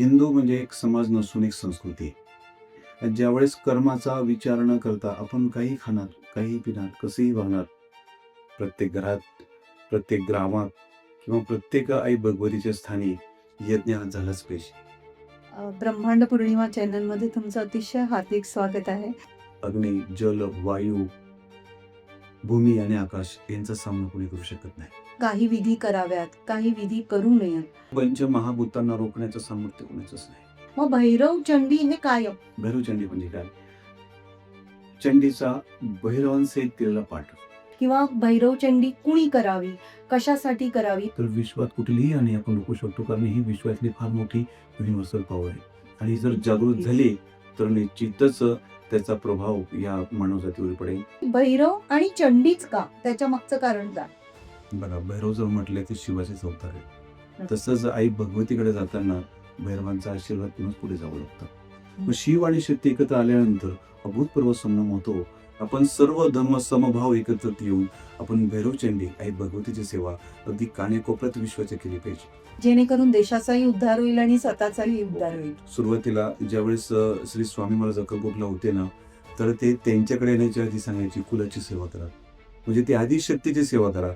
हिंदू म्हणजे एक समाज नसून एक संस्कृती आहे. ज्यावेळेस कर्माचा विचार न करता आपण काही खाणार काही पिणार कसंही वागणार प्रत्येक घरात प्रत्येक ग्रामात किंवा प्रत्येक आई भगवतीच्या स्थानी यज्ञ झालाच पाहिजे. ब्रह्मांड पौर्णिमा चॅनलमध्ये तुमचं अतिशय हार्दिक स्वागत आहे. अग्नी जल वायू भूमी आणि आकाश यांचा सामना कोणी करू शकत नाही. काही विधी कराव्यात काही विधी करू नयेत. पंचमहाभूतांना रोखण्याचं सामर्थ्य कोणाचंच नाही. मग भैरव चंडी हे काय भैरवचंडी म्हणजे काय? चंडीचा भैरवांसहित केलेला पाठ. किंवा भैरव चंडी कुणी करावी? कशासाठी करावी? तर विश्वात कुठलीही आणि आपण रोखू शकतो कारण ही विश्वातली फार मोठी युनिव्हर्सल पॉवर आहे. आणि जर जागृत झाली तर निश्चितच त्याचा प्रभाव या मानवजातीवर पडेल. भैरव आणि चंडीच का? त्याच्या मागचं कारण काय? बघा भैरव जर म्हटले ते शिवाचेच अवतार आहे. तसंच आई भगवतीकडे जाताना भैरवांचा आशीर्वाद पुढे जावं लागतं. मग शिव आणि शक्ती एकत्र आल्यानंतर अभूतपूर्व संगम होतो. आपण सर्व धर्म समभाव एकत्रित येऊन आपण भैरवचंडी आई भगवतीची सेवा अगदी कानेकोपऱ्यात विश्वाची केली पाहिजे. जेणेकरून देशाचाही उद्धार होईल आणि स्वतःचाही उद्धार होईल. सुरुवातीला ज्यावेळेस अ, श्री स्वामी महाराज अक्कलकोटला होते ना तर ते त्यांच्याकडे येण्याच्या आधी सांगायची कुलाची सेवा करा. म्हणजे ती आधी शक्तीची सेवा करा.